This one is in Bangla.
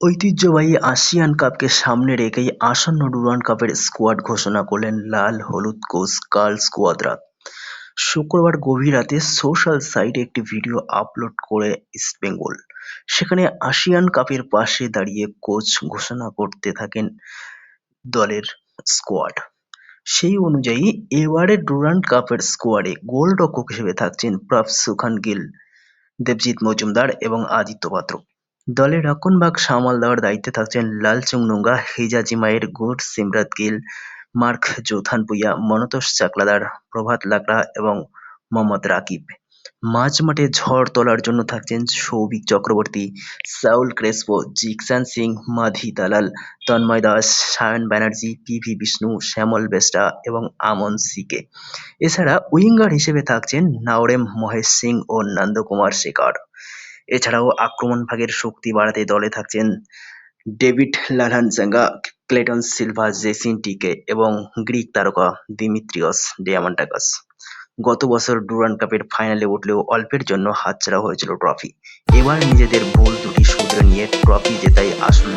ঐতিহ্যবাহী আসিয়ান কাপকে সামনে রেখেই আসন্ন ডুরান্ড কাপের স্কোয়াড ঘোষণা করলেন লাল, হলুদ কোচ কার্ল স্কোয়াদ্রা শুক্রবার গভীর রাতে সোশ্যাল সাইটে একটি ভিডিও আপলোড করে ইস্টবেঙ্গল সেখানে আসিয়ান কাপের পাশে দাঁড়িয়ে কোচ ঘোষণা করতে থাকেন দলের স্কোয়াড সেই অনুযায়ী এবারে ডুরান্ড কাপের স্কোয়াডে গোলরক্ষক হিসেবে থাকছেন প্রভ সুখান গিল দেবজিৎ মজুমদার এবং আদিত্য পাত্র দলের রক্ষণভাগ সামাল দেওয়ার দায়িত্বে থাকছেন লালচুং নোঙ্গা Hijazi Maher Gursimrat Gill, Mark Zothanpuia Manatosh Chakladar, Prabhat Lakra এবং মোহাম্মদ রাকিব। মাঝমাঠে ঝড় তোলার জন্য থাকছেন Souvik Chakraborty, Saul Crespo, Jeakson Singh, Madih Talal, Tanmay Das, Sayan Banerjee P V Vishnu, Shyamal Besra এবং আমন সিকে। এছাড়া উইঙ্গার হিসেবে থাকছেন নাওরেম মহেশ সিং ও নন্দকুমার শেখর। এছাড়াও আক্রমণ ভাগের শক্তি বাড়াতে দলে থাকছেন David Lalhlansanga Cleiton Silva, Jesin টিকে এবং গ্রিক তারকা দিমিত্রিয়স ডিয়ামান্টাকাস। গত বছর ডুরান কাপের ফাইনালে উঠলেও অল্পের জন্য হাতছাড়া হয়েছিল ট্রফি। এবার নিজেদের ভুল দুটি শুধরে নিয়ে ট্রফি জেতাই আসল